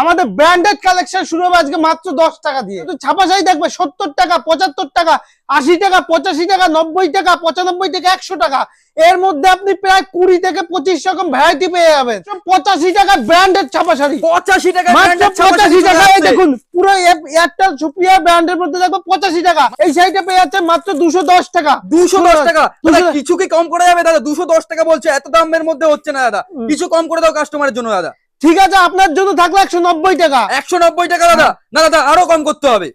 আমাদের branded collection শুরু হবে আজকে মাত্র দশ টাকা দিয়ে। তো ছাপাশাই দেখবে সত্তর টাকা পঁচাত্তর টাকা আশি টাকা পঁচাশি টাকা নব্বই টাকা পঁচানব্বই থেকে একশো টাকা। এর মধ্যে আপনি প্রায় কুড়ি থেকে পঁচিশ রকম ভ্যারাইটি পেয়ে যাবেন। পঁচাশি টাকা ব্র্যান্ডেড ছাপা শাড়ি পঁচাশি টাকা পঁচাশি টাকা এই দেখুন পুরো এয়ারটেল সুপ্রিয়া ব্র্যান্ডের মধ্যে দেখো পঁচাশি টাকা। এই শাড়িটা পেয়ে যাচ্ছে মাত্র দুশো দশ টাকা। দুশো দশ টাকা। কিছু কি কম করা যাবে দাদা? দুশো দশ টাকা বলছে এত দামের মধ্যে হচ্ছে না দাদা। কিছু কম করে দাও কাস্টমারের জন্য দাদা। ঠিক আছে আপনার জন্য থাকল একশো নব্বই টাকা। একশো নব্বই টাকা দাদা। না দাদা আরও কম করতে হবে।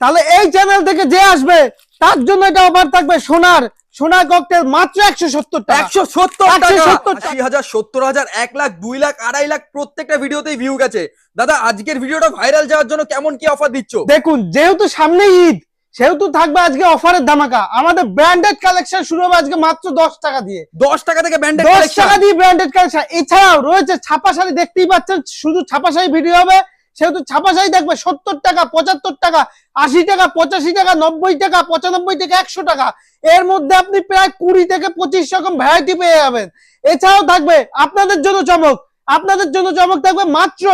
তাহলে এই চ্যানেল থেকে যে আসবে তার জন্য এটা অফার থাকবে সোনার। সোনার ককটেল মাত্র একশো সত্তর টাকা। একশো সত্তর টাকা। 170 আশি হাজার সত্তর হাজার এক লাখ দুই লাখ আড়াই লাখ প্রত্যেকটা ভিডিওতেই ভিউ গেছে। দাদা আজকের ভিডিওটা ভাইরাল যাওয়ার জন্য কেমন কি অফার দিচ্ছ? দেখুন যেহেতু সামনে ঈদ সেহেতু থাকবে আজকে অফারের ধামাকা। আমাদের ব্র্যান্ডেড কালেকশন শুরু হবে আজকে মাত্র দশ টাকা দিয়ে। দশ টাকা থেকে ব্যান্ডেড দশ টাকা দিয়ে ব্র্যান্ডেড কালেকশন এছাড়াও রয়েছে ছাপা শাড়ি দেখতেই পাচ্ছেন শুধু ছাপা শাড়ি ভিডিও হবে। সেহেতু ছাপা শাড়ি দেখবে সত্তর টাকা পঁচাত্তর টাকা আশি টাকা পঁচাশি টাকা নব্বই টাকা পঁচানব্বই থেকে একশো টাকা। এর মধ্যে আপনি প্রায় কুড়ি থেকে পঁচিশ রকম ভ্যারাইটি পেয়ে যাবেন। এছাড়াও থাকবে আপনাদের জন্য চমক। আপনাদের জন্য চমক থাকবে মাত্র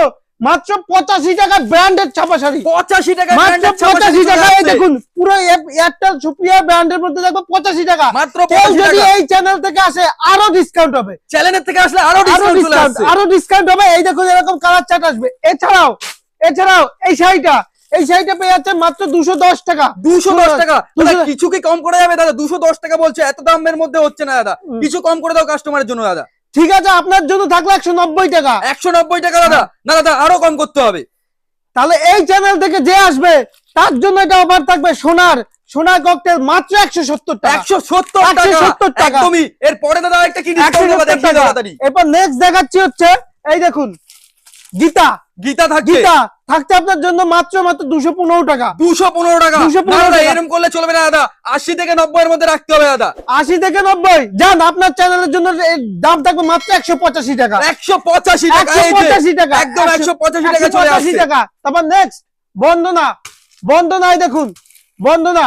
মাত্র পঁচাশি টাকা ব্র্যান্ডেড ছাপা শাড়ি। পঁচাশি টাকা মাত্র পঁচাশি টাকা এই দেখুন পুরো এয়ারটেল সুপ্রিয়া ব্র্যান্ডের মধ্যে দেখবে পঁচাশি টাকা। মাত্র যদি এই চ্যানেল থেকে আসে আরও ডিসকাউন্ট হবে। চ্যানেলের থেকে আসলে আরও ডিসকাউন্ট আরও ডিসকাউন্ট হবে। এই দেখুন এরকম কালার চার্ট আসবে। এছাড়াও এছাড়াও এই শাড়িটা এই শাড়িটা পেয়ে যাচ্ছে মাত্র দুশো দশ টাকা। দুশো দশ টাকা। কিছু কি কম করা যাবে? দাদা দুশো দশ টাকা বলছে এত দামের মধ্যে হচ্ছে না দাদা। কিছু কম করে দাও কাস্টমারের জন্য দাদা। ঠিক আছে আপনার জন্য থাকল একশো নব্বই টাকা। একশো নব্বই টাকা দাদা। না দাদা আরও কম করতে হবে। তাহলে এই চ্যানেল থেকে যে আসবে তার জন্য এটা অফার থাকবে সোনার। সোনার ককটেল মাত্র একশো সত্তর টাকা। একশো সত্তর টাকা। 170 টাকা। এরপরে দাদা একটা কি একশো সত্তর এরপর নেক্সট দেখাচ্ছি হচ্ছে এই দেখুন গীতা। গীতা থাকে গীতা। থাকছে আপনার জন্য মাত্র মাত্র দুশো পনেরো টাকা। দুশো পনেরো টাকা? 215 না দাদা টাকা। এরকম করলে চলবে না দাদা। আশি থেকে নব্বই এর মধ্যে রাখতে হবে দাদা। আশি থেকে নব্বই? যান আপনার চ্যানেলের জন্য দাম থাকবে মাত্র একশো পঁচাশি টাকা। একশো পঁচাশি টাকা। পঁচাশি টাকা একদম একশো পঁচাশি টাকা চলে 185 টাকা। তারপর নেক্সট বন্দনা। বন্দনায় দেখুন। বন্দনা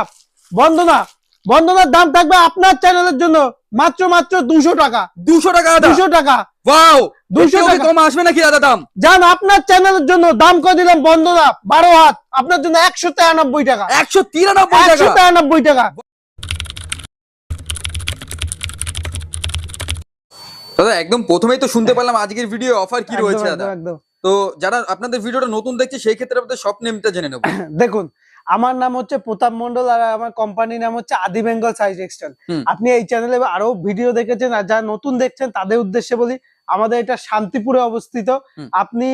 বন্দনা বন্দনার দাম থাকবে আপনার চ্যানেলের জন্য মাত্র মাত্র দুশো টাকা। দুশো টাকা দুশো টাকা। ওয়াও 200 টাকা। কম আসবে নাকি দাদা দাম? যান আপনার চ্যানেলের জন্য দাম করে দিলাম বন্দনা বারো হাত। আপনার জন্য একশো তিরানব্বই টাকা। একশো তিরানব্বই একশো টাকা? তিরানব্বই টাকা। দাদা একদম প্রথমেই তো শুনতে পারলাম আজকের ভিডিও অফার কি রয়েছে দাদা। তো যারা আপনাদের ভিডিওটা নতুন দেখছে সেই ক্ষেত্রে আপনাদের সব নেমটা জেনে নেব। দেখুন আমার নাম হচ্ছে প্রতাপ মন্ডল আর আমার কোম্পানির নাম হচ্ছে আদি বেঙ্গল সাইজ এক্সটেল আপনি এই চ্যানেলে আরও ভিডিও দেখেছেন আর যারা নতুন দেখছেন তাদের উদ্দেশ্যে বলি আমাদের এটা শান্তিপুরে অবস্থিত। আপনি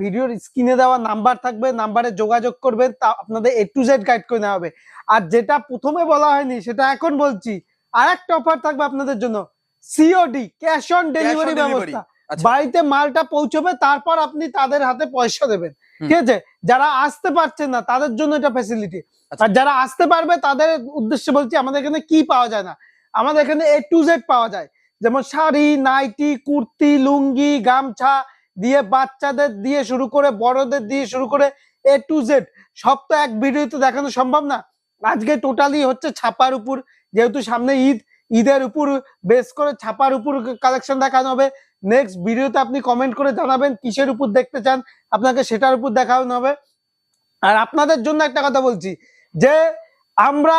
ভিডিওর স্ক্রিনে দেওয়া নাম্বার থাকবে নাম্বারে যোগাযোগ করবেন তা আপনাদের এ টু জেড গাইড করে নেওয়া হবে। আর যেটা প্রথমে বলা হয়নি সেটা এখন বলছি আর একটা অফার থাকবে আপনাদের জন্য সিওডি ক্যাশ অন ডেলিভারি ব্যবস্থা। আচ্ছা। বাড়িতে মালটা পৌঁছবে তারপর আপনি তাদের হাতে পয়সা দেবেন। ঠিক আছে? যারা আসতে পারছেন না তাদের জন্য এটা ফ্যাসিলিটি আচ্ছা। আর যারা আসতে পারবে তাদের উদ্দেশ্যে বলছি আমাদের এখানে কি পাওয়া যায় না? আমাদের এখানে এ টু জেড পাওয়া যায়। যেমন শাড়ি, নাইটি, কুর্তি, লুঙ্গি, গামছা দিয়ে বাচ্চাদের দিয়ে শুরু করে, বড়দের দিয়ে শুরু করে এ টু জেড সব তো এক ভিডিওতে দেখানো সম্ভব না। আজকে টোটালি হচ্ছে ছাপার উপর, যেহেতু সামনে ঈদ, ঈদের উপর বেস করে ছাপার উপর কালেকশন দেখানো হবে। নেক্সট ভিডিওতে আপনি কমেন্ট করে জানাবেন কিসের উপর দেখতে চান, আপনাকে সেটার উপর দেখানো হবে। আর আপনাদের জন্য একটা কথা বলছি, যে আমরা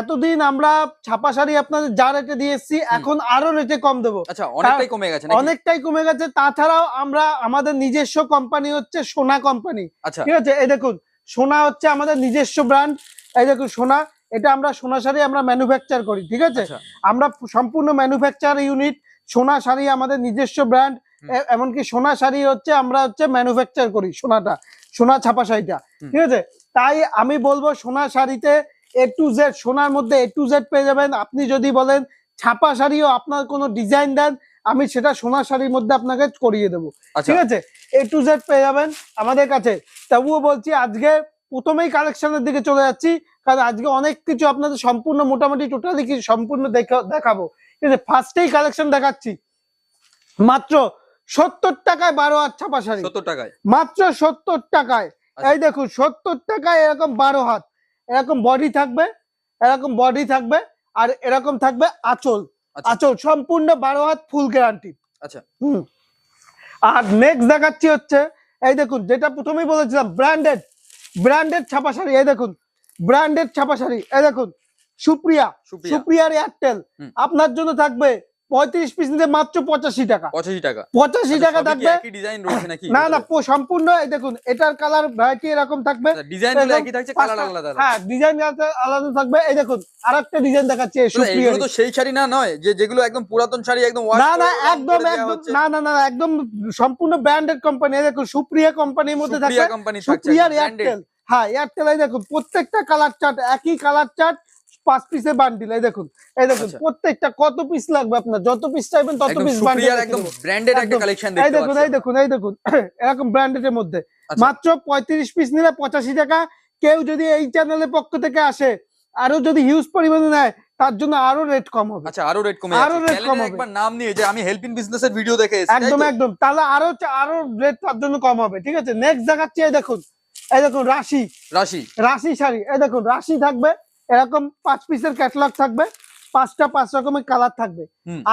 এতদিন আমরা ছাপা শাড়ি আপনাদের যা রেটে দিয়ে এসছি এখন আরও রেটে কম দেবো। আচ্ছা অনেকটাই কমে গেছে অনেকটাই কমে গেছে তাছাড়াও আমরা আমাদের নিজস্ব কোম্পানি হচ্ছে সোনা কোম্পানি আচ্ছা। ঠিক আছে? এই দেখুন সোনা হচ্ছে আমাদের নিজস্ব ব্র্যান্ড এই দেখুন সোনা এটা আমরা সোনা শাড়ি আমরা ম্যানুফ্যাকচার করি ঠিক আছে? আচ্ছা। আমরা সম্পূর্ণ ম্যানুফ্যাকচার ইউনিট সোনা শাড়ি আমাদের নিজস্ব ব্র্যান্ড এমনকি সোনা শাড়ি হচ্ছে আমরা হচ্ছে ম্যানুফ্যাকচার করি সোনাটা সোনা ছাপা শাড়িটা ঠিক আছে? তাই আমি বলব সোনা শাড়িতে এ টু জেড সোনার মধ্যে এ টু জেড পেয়ে যাবেন। আপনি যদি বলেন ছাপা শাড়িও আপনার কোনো ডিজাইন দেন আমি সেটা সোনা শাড়ির মধ্যে আপনাকে করিয়ে দেবো। আচ্ছা। ঠিক আছে? এ টু জেড পেয়ে যাবেন আমাদের কাছে। তবুও বলছি আজকে প্রথমেই কালেকশনের দিকে চলে যাচ্ছি কারণ আজকে অনেক কিছু আপনাদের সম্পূর্ণ মোটামুটি টোটালি কিছু সম্পূর্ণ দেখা- দেখাবো। ঠিক আছে? ফার্স্টেই কালেকশন দেখাচ্ছি। মাত্র সত্তর টাকায় বারো হাত ছাপা শাড়ি। সত্তর টাকায়। মাত্র সত্তর টাকায়। আচ্ছা। এই দেখুন সত্তর টাকায় এরকম বারো হাত। এরকম বডি থাকবে এরকম বডি থাকবে আর এরকম থাকবে আঁচল। আচ্ছা। আঁচল সম্পূর্ণ বারো হাত ফুল গ্যারান্টি আচ্ছা। হুম। আর নেক্সট দেখাচ্ছি হচ্ছে এই দেখুন যেটা প্রথমেই বলেছিলাম ব্র্যান্ডেড ব্র্যান্ডেড ছাপা শাড়ি এই দেখুন ব্র্যান্ডেড ছাপা শাড়ি এই দেখুন সুপ্রিয়া সুপ্রিয়ার এয়ারটেল আপনার জন্য থাকবে পঁয়ত্রিশ পিস নিতে মাত্র পঁচাশি টাকা। পঁচাশি টাকা। পঁচাশি টাকা থাকবে? ডিজাইন রয়েছে নাকি? না না সম্পূর্ণ দেখুন এটার কালার ভ্যারাইটি এরকম থাকবে। ডিজাইন একই থাকছে কালার আলাদা আলাদা। হ্যাঁ ডিজাইন আলাদা থাকবে। এই দেখুন আর একটা ডিজাইন দেখাচ্ছে সুপ্রিয়া তো সেই শাড়ি না নয় যে যেগুলো একদম পুরাতন শাড়ি একদম না না একদম একদম। না না না একদম সম্পূর্ণ ব্র্যান্ডেড কোম্পানি দেখুন সুপ্রিয়া কোম্পানির মধ্যে থাকবে। সুপ্রিয়া কোম্পানি সুপ্রিয়ার এয়ারটেল হ্যাঁ এয়ারটেল দেখুন প্রত্যেকটা কালার চার্ট একই কালার চার্ট পাঁচ পিসে বান্ডিল এই দেখুন এই দেখুন আচ্ছা। প্রত্যেকটা কত পিস লাগবে আপনার? যত পিস চাইবেন তত পিস সুপ্রিয়ার একদম ব্র্যান্ডেড একটা। কালেকশন এই দেখুন এই দেখুন এই দেখুন এরকম ব্র্যান্ডেড এর মধ্যে। আচ্ছা। মাত্র পঁয়ত্রিশ পিস নিলে পঁচাশি টাকা। কেউ যদি এই চ্যানেলের পক্ষ থেকে আসে আরও যদি হিউজ পরিমাণে নেয় তার জন্য আরও রেট কম হবে। আচ্ছা আরও রেট কমে আরও রেট কম হবে। একবার নাম নিয়ে যে আমি হেল্পিং বিজনেস এর ভিডিও দেখে এসেছি একদম একদম। তাহলে আরও আরও রেট তার জন্য কম হবে ঠিক আছে? নেক্সট দেখাচ্ছি এই দেখুন। এই দেখুন রাশি। রাশি। রাশি শাড়ি। এই দেখুন রাশি থাকবে। এরকম পাঁচ পিসের ক্যাটালগ থাকবে পাঁচটা পাঁচ রকমের কালার থাকবে।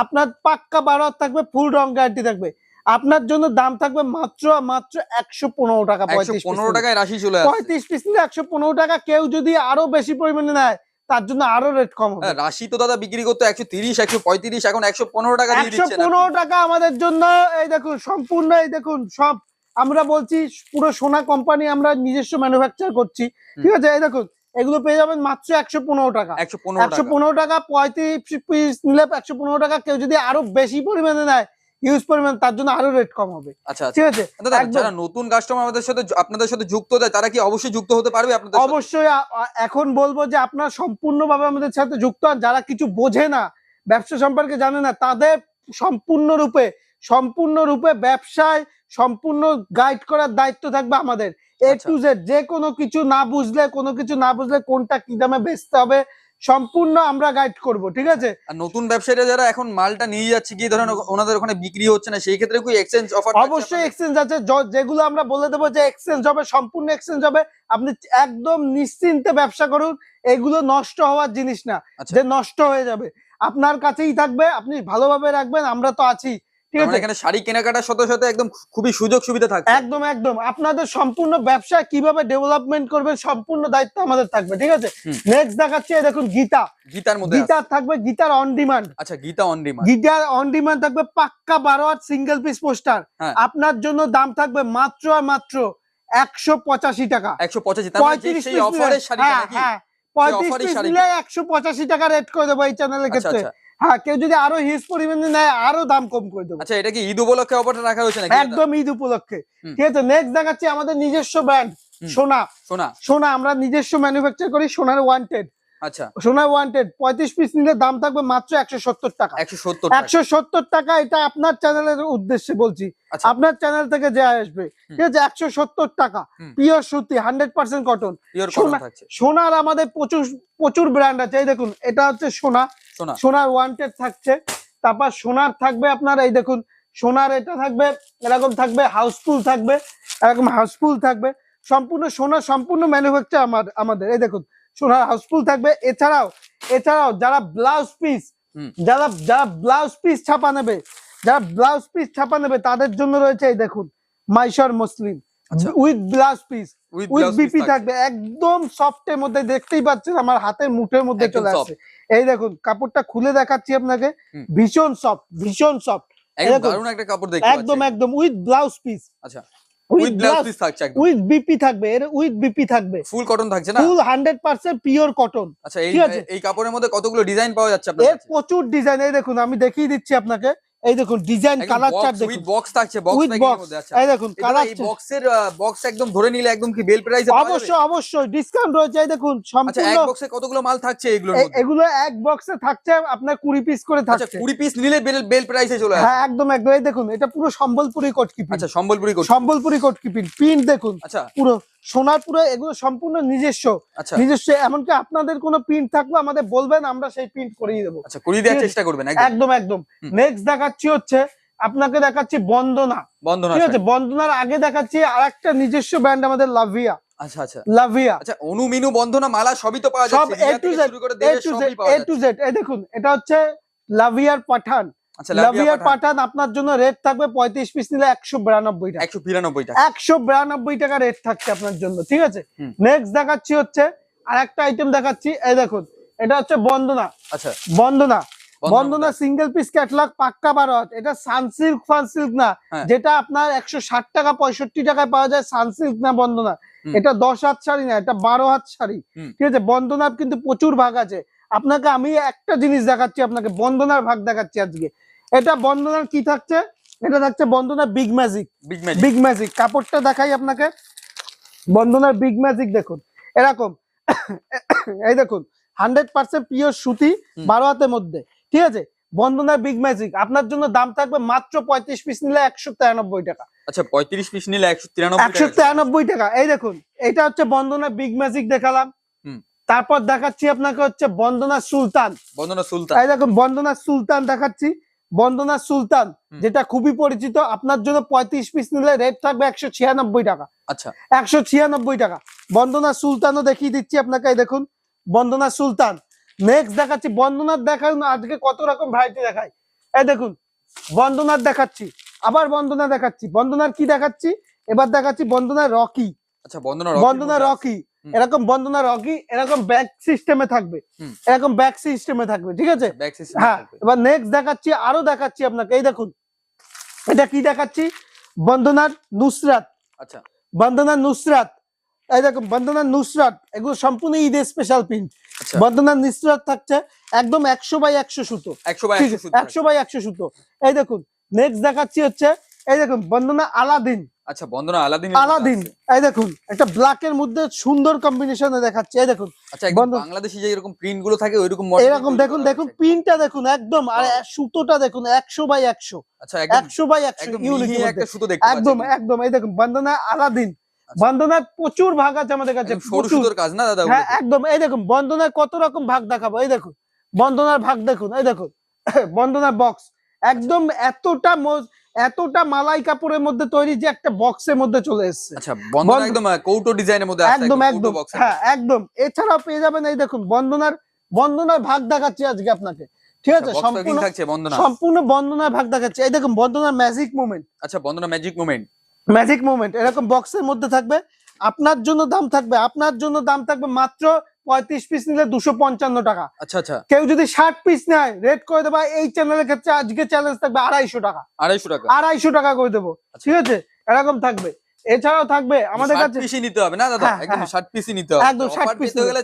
আপনার পাক্কা বারো থাকবে ফুল রং গ্যারান্টি থাকবে। আপনার জন্য দাম থাকবে মাত্র মাত্র একশো পনেরো টাকা পনেরো টাকায় রাশি চলে পঁয়ত্রিশ পিস নিলে একশো পনেরো টাকা কেউ যদি আরও বেশি পরিমাণে নেয় তার জন্য আরও রেট কম রাশি তো দাদা বিক্রি করতে একশো তিরিশ একশো পঁয়ত্রিশ এখন একশো পনেরো টাকা একশো পনেরো টাকা আমাদের জন্য এই দেখুন সম্পূর্ণ এই দেখুন সব আমরা বলছি পুরো সোনা কোম্পানি আমরা নিজস্ব ম্যানুফ্যাকচার করছি। ঠিক আছে এই দেখুন এগুলো পেয়ে যাবেন মাত্র একশো পনেরো টাকা। একশো পনেরো একশো টাকা পনেরো টাকা পঁয়ত্রিশ পিস নিলে একশো পনেরো টাকা। কেউ যদি আরও বেশি পরিমাণে নেয় ইউজ পরিমাণ তার জন্য আরও রেট কম হবে। আচ্ছা আচ্ছা। ঠিক আছে? যারা নতুন কাস্টমার আমাদের সাথে আপনাদের সাথে যুক্ত দেয় তারা কি অবশ্যই যুক্ত হতে পারবে আপনাদের অবশ্যই এখন বলব যে আপনার সম্পূর্ণভাবে আমাদের সাথে যুক্ত হন। যারা কিছু বোঝে না ব্যবসা সম্পর্কে জানে না তাদের সম্পূর্ণরূপে সম্পূর্ণরূপে ব্যবসায় সম্পূর্ণ গাইড করার দায়িত্ব থাকবে আমাদের। এ। টু জেড যে কোনো কিছু না বুঝলে কোনো কিছু না বুঝলে কোনটা কি দামে বেচতে হবে সম্পূর্ণ আমরা গাইড করব ঠিক আছে? নতুন ব্যবসায়ীরা যারা এখন মালটা নিয়ে যাচ্ছে কি ধরেন ওনাদের ওখানে বিক্রি হচ্ছে না সেই ক্ষেত্রে কি এক্সচেঞ্জ অফার অবশ্যই এক্সচেঞ্জ আছে। যেগুলো আমরা বলে দেবো যে এক্সচেঞ্জ হবে সম্পূর্ণ এক্সচেঞ্জ হবে আপনি একদম নিশ্চিন্তে ব্যবসা করুন এগুলো নষ্ট হওয়ার জিনিস না আচ্ছা। যে নষ্ট হয়ে যাবে। আপনার কাছেই থাকবে আপনি ভালোভাবে রাখবেন আমরা তো আছি। ঠিক আছে। এখানে শাড়ি কেনাকাটার সাথে সাথে একদম খুবই সুযোগ সুবিধা থাকছে। একদম একদম। আপনাদের সম্পূর্ণ ব্যবসা কীভাবে ডেভেলপমেন্ট করবেন সম্পূর্ণ দায়িত্ব আমাদের থাকবে ঠিক আছে? নেক্সট দেখাচ্ছি দেখুন গীতা। গীতার মধ্যে গীতার থাকবে গীতার অন ডিমান্ড আচ্ছা Gita on demand guitar on demand থাকবে পাক্কা বারো সিঙ্গেল পিস পোস্টার। আপনার জন্য দাম থাকবে মাত্র আর মাত্র একশো পঁচাশি টাকা। একশো পঁচাশি মানে পঁয়ত্রিশ হ্যাঁ হ্যাঁ পঁয়ত্রিশ একশো পঁচাশি টাকা রেট করে দেবো এই চ্যানেলের ক্ষেত্রে। আচ্ছা। হ্যাঁ কেউ যদি আরও হিউজ পরিমাণে নেয় আরও দাম কম করে দেবো। আচ্ছা এটা কি ঈদ উপলক্ষে অফারটা রাখা হয়েছে নাকি? একদম ঈদ উপলক্ষে। ঠিক আছে নেক্সট দেখাচ্ছি আমাদের নিজস্ব ব্র্যান্ড সোনা। সোনা। সোনা আমরা নিজস্ব ম্যানুফ্যাকচার করি সোনার ওয়ান্টেড আচ্ছা। সোনা ওয়ান্টেড পঁয়ত্রিশ পিস নিলে দাম থাকবে মাত্র একশো সত্তর টাকা। একশো সত্তর একশো সত্তর টাকা এটা আপনার চ্যানেলের উদ্দেশ্যে বলছি। আচ্ছা। আপনার চ্যানেল থেকে যে আসবে ঠিক আছে একশো সত্তর টাকা। পিওর সুতি hundred percent cotton pure cotton সোনা- থাকছে। সোনার আমাদের প্রচুর প্রচুর ব্র্যান্ড আছে। এই দেখুন এটা হচ্ছে সোনা। সোনা। সোনার ওয়ান্টেড থাকছে। তারপর সোনার থাকবে আপনার এই দেখুন সোনার এটা থাকবে এরকম থাকবে হাউসফুল থাকবে এরকম হাউসফুল থাকবে। সম্পূর্ণ সোনার সম্পূর্ণ ম্যানুফ্যাকচার আমার আমাদের। এই দেখুন সোনার হাউসফুল থাকবে। এছাড়াও এছাড়াও যারা ব্লাউজ পিস যারা যারা ব্লাউজ পিস ছাপা নেবে যারা ব্লাউজ পিস ছাপা নেবে তাদের জন্য রয়েছে এই দেখুন Mysore muslin. With blouse piece with BP থাকবে। একদম সফট এর মধ্যে দেখতেই পাচ্ছেন আমার হাতের মুঠের মধ্যে চলে আসছে এই দেখুন কাপড়টা খুলে দেখাচ্ছি আপনাকে ভীষণ সফট ভীষণ সফট একদম একটা কাপড় একদম একদম উইথ ব্লাউজ পিস আচ্ছা। উইথ ব্লাউজ পিস থাকছে একদম। উইথ বিপি থাকবে এর উইথ বিপি থাকবে। ফুল কটন থাকছে না? Full hundred percent pure cotton আচ্ছা এই। এই কাপড়ের মধ্যে কতগুলো ডিজাইন পাওয়া যাচ্ছে এর প্রচুর ডিজাইন এই দেখুন আমি দেখিয়ে দিচ্ছি আপনাকে। এই দেখুন design colour chart with box থাকছে বক্স উইথ প্যাকিং বক্স আচ্ছা এই দেখুন কালার এই বক্সের বক্স একদম ধরে নিলে একদম কি বেল প্রাইসে অবশ্যই অবশ্যই ডিসকাউন্ট রয়েছে এই দেখুন আচ্ছা এক বক্সে কতগুলো মাল থাকছে এগুলোর মধ্যে? এগুলো এক বক্সে থাকছে আপনার কুড়ি পিস করে আচ্ছা 20 পিস নিলে বেল বেল প্রাইসে চলে আসে। হ্যাঁ একদম একদম এই দেখুন এটা পুরো সম্বলপুরি কটকিপিন। আচ্ছা সম্বলপুরি কোট সম্বলপুরি কটকিপিন প্রিন্ট দেখুন আচ্ছা। পুরো সোনার পুরো এগুলো সম্পূর্ণ নিজস্ব। আচ্ছা। নিজস্ব এমনকি আপনাদের কোনো প্রিন্ট থাকলে আমাদের বলবেন আমরা সেই প্রিন্ট করিয়ে দেবো। আচ্ছা করিয়ে দেওয়ার চেষ্টা করবেন একদম। একদম একদম। নেক্সট দেখাচ্ছি হচ্ছে আপনাকে দেখাচ্ছি বন্দনা। বন্ধন ঠিক আছে? বন্দনার আগে দেখাচ্ছি আর একটা নিজস্ব ব্র্যান্ড আমাদের লাভিয়া। আচ্ছা আচ্ছা। লাভিয়া। আচ্ছা বন্ধনা মালা সবই তো পাওয়া যাচ্ছে। A রিয়া to থেকে Z, শুরু করে A to Z A to Z এই দেখুন এটা হচ্ছে লাভিয়ার পাঠান। লাভিয়ার পাঠান। পাঠান আপনার জন্য রেট থাকবে পঁয়ত্রিশ পিস নিলে একশো বিরানব্বই টাকা। একশো বিরানব্বই টাকা। একশো বিরানব্বই টাকা রেট থাকছে আপনার জন্য ঠিক আছে? নেক্সট দেখাচ্ছি হচ্ছে আর একটা আইটেম দেখাচ্ছি এই দেখুন এটা হচ্ছে বন্দনা। আচ্ছা। Bandana Bandana Bandana single piece catalogue পাক্কা বারো হাত। এটা সানসিল্ক ফানসিল্ক না। হ্যাঁ। যেটা আপনার একশো ষাট টাকা পঁয়ষট্টি টাকায় পাওয়া যায় সানসিল্ক না বন্দনা। এটা দশ হাত শাড়ি না এটা বারো হাত শাড়ি। ঠিক আছে? বন্দনার কিন্তু প্রচুর ভাগ আছে। আপনাকে আমি একটা জিনিস দেখাচ্ছি আপনাকে বন্দনার ভাগ দেখাচ্ছি আজকে। এটা বন্দনার কি থাকছে? এটা থাকছে বন্দনার বিগ ম্যাজিক বিগ ম্যাজিক কাপড়টা দেখাই আপনাকে। বন্ধনার বিগ ম্যাজিক দেখুন। এরকম। এই দেখুন। হান্ড্রেড পার্সেন্ট পিওর সুতি বারো হাতের মধ্যে। ঠিক আছে? বন্দনা বিগ ম্যাজিক আপনার জন্য দাম থাকবে মাত্র পঁয়ত্রিশ পিস নিলে একশো তিরানব্বই টাকা। আচ্ছা পঁয়ত্রিশ পিস নিলে একশো তিরানব্বই একশো তিরানব্বই টাকা। এই দেখুন এটা হচ্ছে বন্দনা বিগ ম্যাজিক দেখালাম। তারপর দেখাচ্ছি আপনাকে হচ্ছে বন্দনা সুলতান। বন্দনা সুলতান। এই দেখুন বন্দনা সুলতান দেখাচ্ছি। বন্দনা সুলতান যেটা খুবই পরিচিত আপনার জন্য পঁয়ত্রিশ পিস নিলে রেট থাকবে একশো ছিয়ানব্বই টাকা। আচ্ছা। একশো ছিয়ানব্বই টাকা। বন্দনা সুলতানও দেখিয়ে দিচ্ছি আপনাকে এই দেখুন বন্দনা সুলতান। নেক্সট দেখাচ্ছি বন্দনার দেখান আজকে কত রকম ভ্যারাইটি দেখায় এই দেখুন বন্দনার দেখাচ্ছি আবার বন্দনা দেখাচ্ছি। বন্দনার কি দেখাচ্ছি? এবার দেখাচ্ছি বন্দনা রকি। আচ্ছা বন্দনা বন্দনা রকি। এরকম বন্দনা রকি এরকম ব্যাক সিস্টেমে থাকবে। এরকম ব্যাক সিস্টেমে থাকবে ঠিক আছে? হ্যাঁ এবার নেক্সট দেখাচ্ছি আরও দেখাচ্ছি আপনাকে। এই দেখুন এটা কি দেখাচ্ছি? বন্দনার নুসরাত। আচ্ছা। বন্দনা নুসরাত। এই দেখুন বন্দনা নুসরাত এগুলো সম্পূর্ণ ঈদের স্পেশাল প্রিন্ট আচ্ছা। বন্দনা নুসরাত থাকছে একদম একশো বাই একশো সুতো। একশো বাই একশো সুতো এই দেখুন নেক্সট দেখাচ্ছি হচ্ছে এই দেখুন বন্দনা আলাদিন। আচ্ছা বন্দনা আলাদিন আলাদিন এই দেখুন একটা ব্ল্যাক এর মধ্যে সুন্দর কম্বিনেশনে দেখাচ্ছে এই দেখুন। আচ্ছা একদম বাংলাদেশি যে এরকম প্রিন্টগুলো থাকে ওইরকম model এরকম দেখুন দেখুন। প্রিন্টটা দেখুন একদম আর. সুতোটা দেখুন একশো বাই একশো। আচ্ছা একদম একশো বাই একশো একদম ইউনিক একটা সুতো দেখতে একদম একদম এই দেখুন বন্দনা আলাদিন। বন্দনার প্রচুর ভাগ আছে আমাদের কাছে কাজ না দাদা হ্যাঁ একদম। এই দেখুন বন্দনার কত রকম ভাগ দেখাবো এই দেখুন। বন্দনার ভাগ দেখুন এই দেখুন। বন্দনার বক্স একদম এতটা এতটা মালাই কাপড়ের মধ্যে তৈরি যে একটা বক্সের মধ্যে চলে এসেছে। আচ্ছা বন্দনা একদম কৌটো ডিজাইনের মধ্যে একদম একদম হ্যাঁ একদম। এছাড়াও পেয়ে যাবেন এই দেখুন বন্দনার বন্দনার ভাগ দেখাচ্ছি আজকে আপনাকে। ঠিক আছে আচ্ছা, সম্পূর্ণ সম্পূর্ণ বন্দনার ভাগ দেখাচ্ছে। এই দেখুন বন্দনার ম্যাজিক মুভমেন্ট আচ্ছা Bandana magic moment magic movement এরকম বক্সের মধ্যে থাকবে। আপনার জন্য দাম থাকবে আপনার জন্য দাম থাকবে মাত্র পঁয়ত্রিশ পিস নিলে দুশো পঞ্চান্ন টাকা। আচ্ছা আচ্ছা। কেউ যদি ষাট পিস নেয় রেট করে দেবো এই চ্যানেলের ক্ষেত্রে আজকে চ্যালেঞ্জ থাকবে আড়াইশো টাকা। আড়াইশো টাকা। আড়াইশো টাকা করে দেবো আচ্ছা। ঠিক আছে? এরকম থাকবে। এছাড়াও থাকবে আমাদের কাছে নিতে হবে না দাদা? হ্যাঁ, একদম হ্যাঁ। নিতে হবে। একদম 60 Offer নিতে- গেলে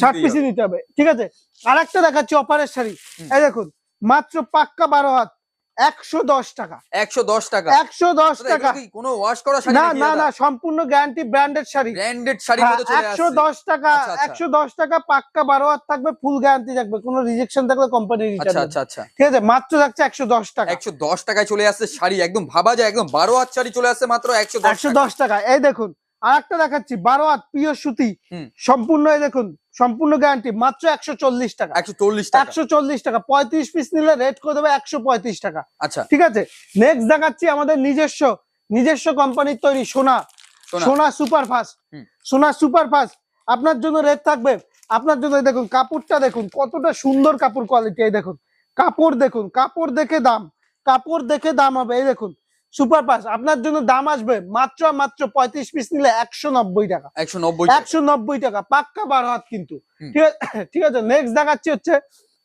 ষাট পিস নিতে হবে। ঠিক আছে? আর একটা দেখাচ্ছি অপারের শাড়ি। এই দেখুন মাত্র পাক্কা বারো হাত। একশো দশ টাকা। একশো দশ টাকা। একশো দশ টাকা। কোনো ওয়াশ করা শাড়ি না না না সম্পূর্ণ গ্যারান্টি ব্র্যান্ডেড শাড়ি। ব্র্যান্ডেড শাড়ির হ্যাঁ, একশো দশ টাকা আচ্ছা, আচ্ছা। একশো দশ টাকা পাক্কা বারো হাত থাকবে ফুল গ্যারান্টি থাকবে। কোনো রিজেকশন থাকলে কোম্পানি আচ্ছা আচ্ছা আচ্ছা। ঠিক আছে মাত্র থাকছে একশো দশ টাকা। একশো দশ টাকায় চলে আসছে শাড়ি। একদম ভাবা যায় একদম বারো হাত শাড়ি চলে আসছে মাত্র একশো একশো দশ টাকা। এই দেখুন আর একটা দেখাচ্ছি বারো হাত পিওর সুতি। সম্পূর্ণ দেখুন সম্পূর্ণ গ্যারান্টি মাত্র একশো চল্লিশ টাকা। একশো চল্লিশ একশো চল্লিশ টাকা পঁয়ত্রিশ পিস নিলে রেট করে দেবে একশো পঁয়ত্রিশ টাকা। আচ্ছা। ঠিক আছে? নেক্সট দেখাচ্ছি আমাদের নিজস্ব নিজস্ব কোম্পানির তৈরি Sona. Sona. Super fast Sona super fast আপনার জন্য রেট থাকবে আপনার জন্য এই দেখুন কাপড়টা দেখুন কতটা সুন্দর কাপড় কোয়ালিটি এই দেখুন। কাপড় দেখুন কাপড় দেখে দাম কাপড় দেখে দাম হবে এই দেখুন। সুপার ফাস্ট আপনার জন্য দাম আসবে মাত্র মাত্র পঁয়ত্রিশ পিস নিলে একশো নব্বই টাকা। একশো নব্বই টাকা। একশো নব্বই টাকা পাক্কা বারো হাত কিন্তু। ঠিক আছে ঠিক আছে নেক্সট দেখাচ্ছি হচ্ছে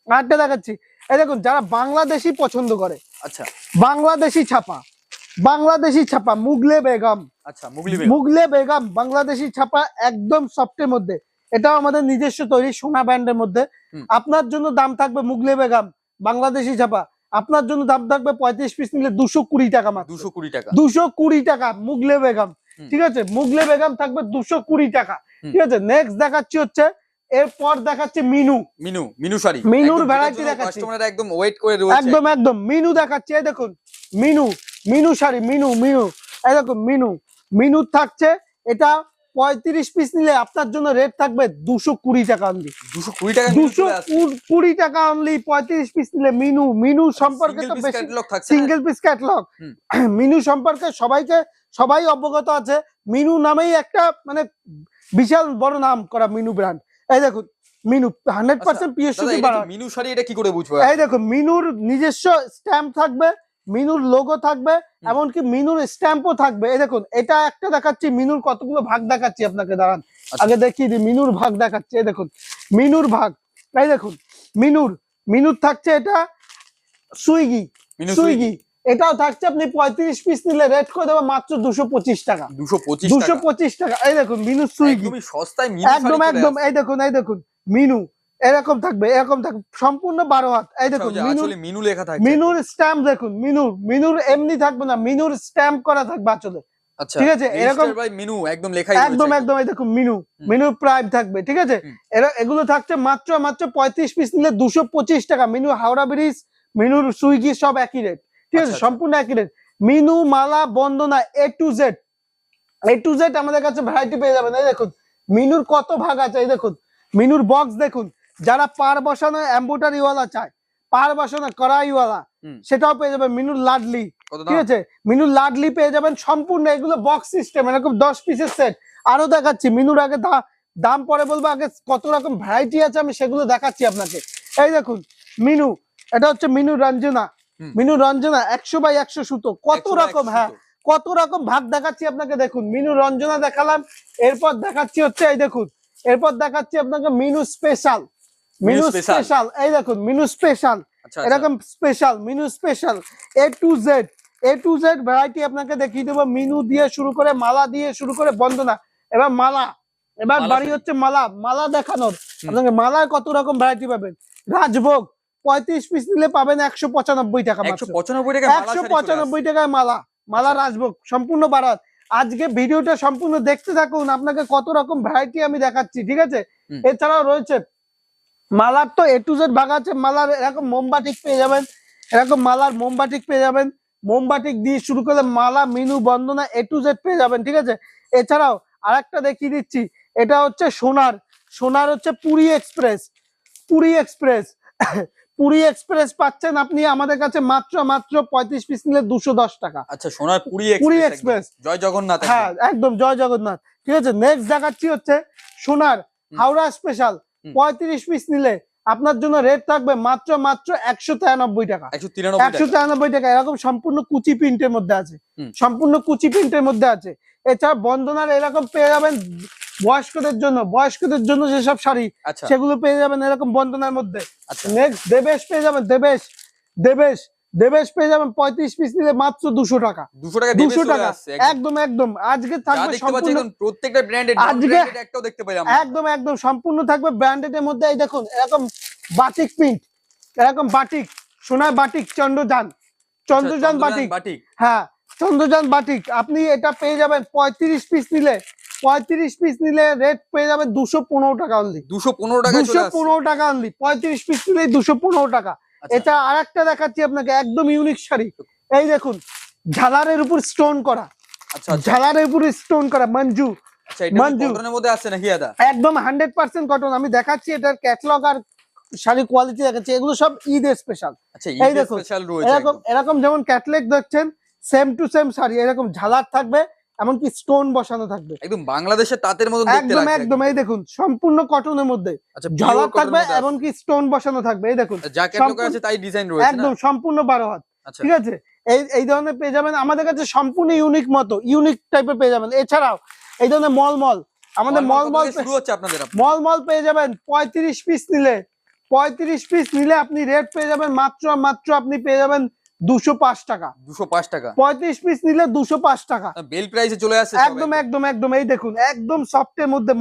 আরেকটা দেখাচ্ছি। এই দেখুন যারা বাংলাদেশি পছন্দ করে আচ্ছা। বাংলাদেশি ছাপা বাংলাদেশি ছাপা মুগলে বেগম। আচ্ছা মুগলে বেগম। বাংলাদেশি ছাপা একদম সফটের মধ্যে। এটাও আমাদের নিজস্ব তৈরি সোনা ব্যান্ডের মধ্যে। আপনার জন্য দাম থাকবে মুগলে বেগম বাংলাদেশি ছাপা। আপনার জন্য দাম থাকবে পঁয়ত্রিশ পিস নিলে দুশো কুড়ি টাকা মাত্র। দুশো কুড়ি টাকা। দুশো কুড়ি টাকা মুগলে বেগম। ঠিক আছে? মুগলে বেগম থাকবে দুশো কুড়ি টাকা। ঠিক আছে? নেক্সট দেখাচ্ছি হচ্ছে এরপর দেখাচ্ছে মিনু। মিনু মিনু শাড়ি। মিনুর ভ্যারাইটি দেখাচ্ছি। কাস্টমাররা একদম ওয়েট করে রয়েছে। একদম একদম। মিনু দেখাচ্ছে এই দেখুন। মিনু মিনু শাড়ি মিনু মিনু। এই দেখুন মিনু। মিনু থাকছে এটা পঁয়ত্রিশ পিস নিলে আপনার জন্য রেট থাকবে দুশো কুড়ি টাকা অনলি দুশো কুড়ি টাকা দুশো কুড়ি টাকা অনলি পঁয়ত্রিশ পিস নিলে মিনু মিনু সম্পর্কে তো বেশি? সিঙ্গেল পিস ক্যাটলগ মিনু সম্পর্কে সবাইকে সবাই অবগত আছে। মিনু নামেই একটা মানে বিশাল বড় নাম করা মিনু ব্র্যান্ড এই দেখুন মিনু হান্ড্রেড পার্সেন্ট কি মিনু শাড়ি এটা কি করে বুঝব? এই দেখো মিনুর নিজস্ব স্ট্যাম্প থাকবে। মিনুর লোগো থাকবে এমনকি মিনুর স্ট্যাম্পও থাকবে। এই দেখুন এটা একটা দেখাচ্ছি মিনুর কতগুলো ভাগ দেখাচ্ছি আপনাকে দাঁড়ান। আচ্ছা। আগে দেখিয়ে দিই মিনুর ভাগ দেখাচ্ছি এই দেখুন মিনুর ভাগ। এই দেখুন মিনুর মিনুর থাকছে এটা সুইগি সুইগি। এটাও থাকছে আপনি পঁয়ত্রিশ পিস নিলে রেট করে দেবো মাত্র দুশো পঁচিশ টাকা। দুশো পঁচিশ দুশো পঁচিশ টাকা এই দেখুন মিনু সুইগি। সস্তায় একদম একদম এই দেখুন এই দেখুন মিনু এরকম থাকবে এরকম থাকবে। সম্পূর্ণ বারো হাত। এই দেখুন মিনু মিনু লেখা থাকে মিনুর স্ট্যাম্প দেখুন মিনুর মিনুর এমনি থাকবে না মিনুর স্ট্যাম্প করা থাকবে আসলে আচ্ছা ঠিক আছে, এরকম- মিনু একদম লেখাই একদম একদম এই দেখুন মিনু মিনুর প্রাইম থাকবে ঠিক আছে? এরা এগুলো থাকছে মাত্র মাত্র পঁয়ত্রিশ পিস নিলে দুশো পঁচিশ টাকা। মিনু হাওড়া ব্রিজ মিনুর সুইগি সব একই রেট ঠিক আচ্ছা, আছে? আচ্ছা। সম্পূর্ণ একই rate Minu Mala Bandana A to Z A to Z আমাদের কাছে ভ্যারাইটি পেয়ে যাবেন। এই দেখুন মিনুর কত ভাগ আছে? এই দেখুন মিনুর বক্স দেখুন। যারা পার বসানো এম্বোটারিওয়ালা চায় পার বসানো কড়াইওয়ালা সেটাও পেয়ে যাবেন মিনুর লাডলি। ঠিক আছে? মিনুর লাডলি পেয়ে যাবেন সম্পূর্ণ এগুলো বক্স সিস্টেম এরকম দশ পিসের সেট আরও দেখাচ্ছি মিনুর আগে দাম পরে বলব আগে কত রকম ভ্যারাইটি আছে আমি সেগুলো দেখাচ্ছি আপনাকে। এই দেখুন মিনু এটা হচ্ছে মিনু রঞ্জনা। মিনু রঞ্জনা একশো বাই একশো সুতো। কত রকম হ্যাঁ কত রকম ভাগ দেখাচ্ছি আপনাকে দেখুন মিনু রঞ্জনা দেখালাম। এরপর দেখাচ্ছি হচ্ছে এই দেখুন এরপর দেখাচ্ছি আপনাকে মিনু স্পেশাল মিনু স্পেশাল এই দেখুন মিনু স্পেশাল আচ্ছা আচ্ছা। এরকম special Minu special A to Z A to Z variety আপনাকে দেখিয়ে দেবো। মিনু দিয়ে শুরু করে মালা দিয়ে শুরু করে বন্দনা। এবার মালা। এবার বাড়ি হচ্ছে মালা। মালা দেখানোর। আপনাকে মালার কত রকম ভ্যারাইটি পাবেন? রাজভোগ পঁয়ত্রিশ পিস নিলে পাবেন একশো পঁচানব্বই টাকা একশো পঁচানব্বই টাকা একশো। পঁচানব্বই টাকায় মালা। মালা আচ্ছা। রাজভোগ সম্পূর্ণ বারাত। আজকে ভিডিওটা সম্পূর্ণ দেখতে থাকুন। আপনাকে কত রকম ভ্যারাইটি আমি দেখাচ্ছি ঠিক আছে? এছাড়াও রয়েছে মালার তো এ টু জেড ভাগ আছে মালার এরকম মোমবাটিক পেয়ে যাবেন এরকম মালার মোমবাটিক পেয়ে যাবেন মোমবাটিক দিয়ে শুরু করলে Mala Minu Bandana A to Z পেয়ে যাবেন ঠিক আছে? এছাড়াও আরেকটা দেখিয়ে দিচ্ছি এটা হচ্ছে সোনার সোনার হচ্ছে Puri express Puri express Puri express পাচ্ছেন আপনি আমাদের কাছে মাত্র মাত্র পঁয়ত্রিশ পিস নিলে দুশো দশ টাকা। আচ্ছা সোনার পুরী পুরী এক্সপ্রেস জয় জগন্নাথ হ্যাঁ একদম। জয় জগন্নাথ। ঠিক আছে নেক্সট দেখাচ্ছি হচ্ছে সোনার হাওড়া স্পেশাল। পঁয়ত্রিশ পিস নিলে আপনার জন্য রেট থাকবে মাত্র মাত্র একশো তিরানব্বই টাকা। একশো তিরানব্বই টাকা। এরকম সম্পূর্ণ কুচি প্রিন্টের মধ্যে আছে। সম্পূর্ণ কুচি প্রিন্টের মধ্যে আছে। এছাড়া বন্দনার এরকম পেয়ে যাবেন বয়স্কদের জন্য বয়স্কদের জন্য যেসব শাড়ি আচ্ছা। সেগুলো পেয়ে যাবেন এরকম বন্দনার মধ্যে। আচ্ছা। নেক্সট দেবেশ পেয়ে যাবেন দেবেশ দেবেশ। দেবেশ পেয়ে যাবেন পঁয়ত্রিশ পিস নিলে মাত্র দুশো টাকা। দুশো টাকা দুশো টাকা। একদম। একদম আজকে থাকবে প্রত্যেকটা ব্র্যান্ডেড আজকে- একটাও দেখতে একদম একদম সম্পূর্ণ থাকবে ব্র্যান্ডেড এর মধ্যে। এই দেখুন এরকম বাটিক প্রিন্ট এরকম বাটিক সোনার batik Chandrayaan. Chandrayaan batik batik হ্যাঁ চন্দ্রযান বাটিক আপনি এটা পেয়ে যাবেন পঁয়ত্রিশ পিস নিলে। পঁয়ত্রিশ পিস নিলে রেট পেয়ে যাবেন দুশো পনেরো টাকা অনলি দুশো পনেরো টাকা দুশো পনেরো টাকা অনলি পঁয়ত্রিশ পিস নিলে দুশো পনেরো টাকা। এটা আর একটা দেখাচ্ছি আপনাকে একদম ইউনিক শাড়ি। এই দেখুন ঝালারের উপর স্টোন করা। আচ্ছা আচ্ছা। ঝালারের উপর স্টোন করা মঞ্জু। আচ্ছা একদম হান্ড্রেড পার্সেন্ট কটন আমি দেখাচ্ছি এটার ক্যাটলগ আর শাড়ি কোয়ালিটি দেখাচ্ছি। এগুলো সব ঈদের স্পেশাল আচ্ছা এই দেখুন, এরকম এরকম যেমন ক্যাটলগ দেখছেন সেম টু সেম শাড়ি। এরকম ঝালার থাকবে এমনকি স্টোন বসানো থাকবে। একদম বাংলাদেশের তাঁতের দেখতে একদম একদম এই দেখুন সম্পূর্ণ কটনের মধ্যে। আচ্ছা ঝালার থাকবে এমনকি স্টোন বসানো থাকবে এই দেখুন। তাই ডিজাইন রয়েছে একদম সম্পূর্ণ বারো হাত। আচ্ছা। ঠিক আছে? এই এই ধরনের পেয়ে যাবেন আমাদের কাছে সম্পূর্ণ ইউনিক মতো ইউনিক টাইপের পেয়ে যাবেন। এছাড়াও এই ধরনের মল মল আমাদের মল কত মল শুরু হচ্ছে আপনাদের আপনার? মল মল পেয়ে যাবেন পঁয়ত্রিশ পিস নিলে। পঁয়ত্রিশ পিস নিলে আপনি রেট পেয়ে যাবেন মাত্র মাত্র আপনি পেয়ে যাবেন দুশো পাঁচ টাকা। দুশো পাঁচ টাকা। পঁয়ত্রিশ পিস নিলে দুশো পাঁচ টাকা। বেল প্রাইসে চলে আসে একদম একদম একদম এই দেখুন একদম সফটের মধ্যে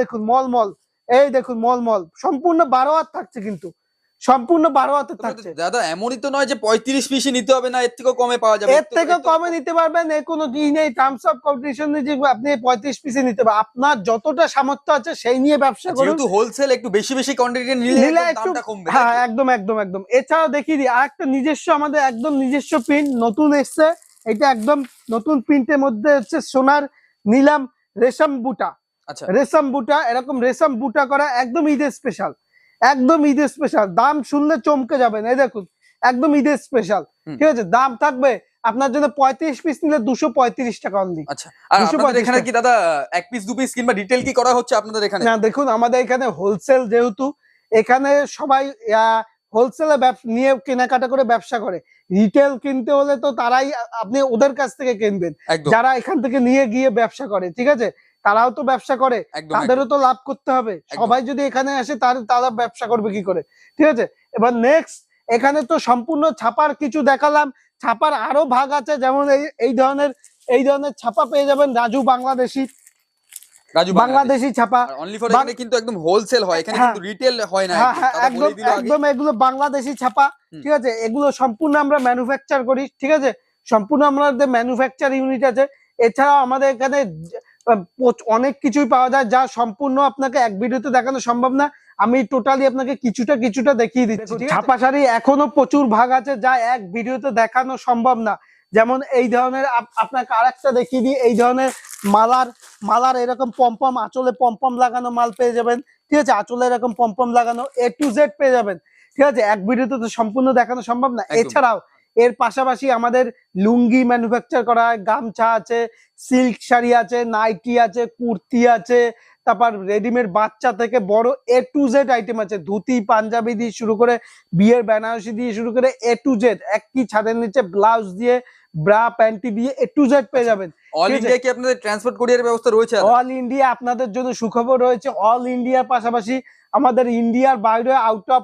দেখুন মল মল এই দেখুন মল মল সম্পূর্ণ বারো হাত থাকছে কিন্তু। সম্পূর্ণ বারো হাতে থাকছে। দাদা এমনই তো নয় যে পঁয়ত্রিশ পিসই নিতে হবে না এর থেকেও কমে পাওয়া যাবে। এর থেকে কমে নিতে পারবেন এর কোনো ই নেই। টার্মস অফ কম্পিটিশন যে আপনি পঁয়ত্রিশ পিসে নিতে পারবেন আপনার যতটা সামর্থ্য আছে সেই নিয়ে ব্যবসা করুন। যেহেতু হোলসেল একটু বেশি বেশি কোয়ান্টিটি নিলে একটু দামটা কমবে হ্যাঁ একদম একদম একদম। এছাড়াও দেখিয়ে দিই আর একটা নিজস্ব আমাদের একদম নিজস্ব প্রিন্ট নতুন এসছে। এটা একদম নতুন প্রিন্টের মধ্যে হচ্ছে সোনার নিলাম রেশম বুটা। আচ্ছা। রেশম বুটা এরকম রেশম বুটা করা একদম ঈদের স্পেশাল একদম ঈদের স্পেশাল দাম শুনলে চমকে যাবেন। এই দেখুন একদম ঈদের স্পেশাল ঠিক আছে? দাম থাকবে আপনার জন্য পঁয়ত্রিশ পিস নিলে দুশো পঁয়ত্রিশ টাকা অনলি আচ্ছা আর 235 আপনাদের এখানে কি দাদা এক পিস দু পিস কিংবা ডিটেল কি করা হচ্ছে আপনাদের এখানে? না দেখুন আমাদের এখানে হোলসেল যেহেতু এখানে সবাই হোলসেলে নিয়ে কেনাকাটা করে ব্যবসা করে। রিটেল কিনতে হলে তো তারাই আপনি ওদের কাছ থেকে কিনবেন। যারা এখান থেকে নিয়ে গিয়ে ব্যবসা করে ঠিক আছে? তারাও তো ব্যবসা করে। তাদেরও তো লাভ করতে হবে। সবাই যদি এখানে আসে তার তারা ব্যবসা করবে কি করে? ঠিক আছে? এবার নেক্সট এখানে তো সম্পূর্ণ ছাপার কিছু দেখালাম। ছাপার আরও ভাগ আছে যেমন এই এই ধরনের এই ধরনের ছাপা পেয়ে যাবেন রাজু বাংলাদেশি। রাজু বাংলাদেশি। ছাপা। অনলি ফর এখানে কিন্তু একদম হোলসেল হয়। এখানে হ্যাঁ। কিন্তু রিটেল হয় না। হ্যাঁ একদম। হ্যাঁ একদম। একদম এগুলো বাংলাদেশি ছাপা। ঠিক আছে? এগুলো সম্পূর্ণ আমরা ম্যানুফ্যাকচার করি। ঠিক আছে? সম্পূর্ণ আমাদের ম্যানুফ্যাকচার ইউনিট আছে। এছাড়াও আমাদের এখানে অনেক কিছুই পাওয়া যায় যা সম্পূর্ণ আপনাকে এক ভিডিওতে দেখানো সম্ভব না। আমি টোটালি আপনাকে কিছুটা কিছুটা দেখিয়ে দিচ্ছি ছাপা শাড়ি এখনও প্রচুর ভাগ আছে যা এক ভিডিওতে দেখানো সম্ভব না। যেমন এই ধরনের আপ- আপনাকে আরেকটা দেখিয়ে দিই এই ধরনের মালার মালার এরকম পম্পম আঁচলে পম্পম লাগানো মাল পেয়ে যাবেন ঠিক আছে? আঁচলে এরকম পম্পম লাগানো এ টু জেড পেয়ে যাবেন ঠিক আছে? এক ভিডিওতে তো সম্পূর্ণ দেখানো সম্ভব না। এছাড়াও এর পাশাপাশি আমাদের লুঙ্গি ম্যানুফ্যাকচার করা হয় গামছা আছে সিল্ক শাড়ি আছে নাইটি আছে কুর্তি আছে তারপর রেডিমেড বাচ্চা থেকে বড় এ টু জেড আইটেম আছে ধুতি পাঞ্জাবি দিয়ে শুরু করে বিয়ের বেনারসি দিয়ে শুরু করে এ টু জেড একই ছাদের নিচে ব্লাউজ দিয়ে ব্রা প্যান্টি দিয়ে এ টু জেড পেয়ে যাবেন। অল ইন্ডিয়া কি আপনাদের ট্রান্সপোর্ট কোরিয়ার ব্যবস্থা রয়েছে অল ইন্ডিয়া আপনাদের জন্য সুখবর রয়েছে অল ইন্ডিয়ার পাশাপাশি আমাদের ইন্ডিয়ার বাইরে আউট অফ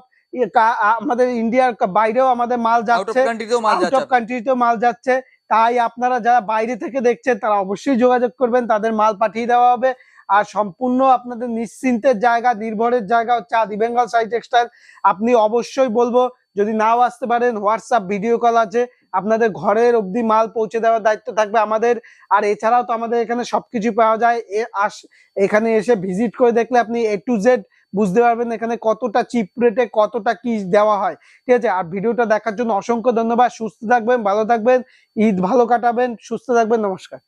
আমাদের ইন্ডিয়ার বাইরেও আমাদের মাল যাচ্ছে মাল আউট যাচ্ছে। অফ কান্ট্রিতেও মাল যাচ্ছে। তাই আপনারা যারা বাইরে থেকে দেখছেন তারা অবশ্যই যোগাযোগ করবেন তাদের মাল পাঠিয়ে দেওয়া হবে। আর সম্পূর্ণ আপনাদের নিশ্চিন্তের জায়গা নির্ভরের জায়গা হচ্ছে আদি বেঙ্গল সাই টেক্সটাইল। আপনি অবশ্যই বলব যদি নাও আসতে পারেন হোয়াটসঅ্যাপ ভিডিও কল আছে আপনাদের ঘরের অবধি মাল পৌঁছে দেওয়ার দায়িত্ব থাকবে আমাদের। আর এছাড়াও তো আমাদের এখানে সবকিছু পাওয়া যায়। এখানে এসে ভিজিট করে দেখলে আপনি এ টু জেড বুঝতে পারবেন এখানে কতটা চিপ রেটে কতটা কি দেওয়া হয়। ঠিক আছে? আর ভিডিওটা দেখার জন্য অসংখ্য ধন্যবাদ। সুস্থ থাকবেন, ভালো থাকবেন, ঈদ ভালো কাটাবেন, সুস্থ থাকবেন, নমস্কার।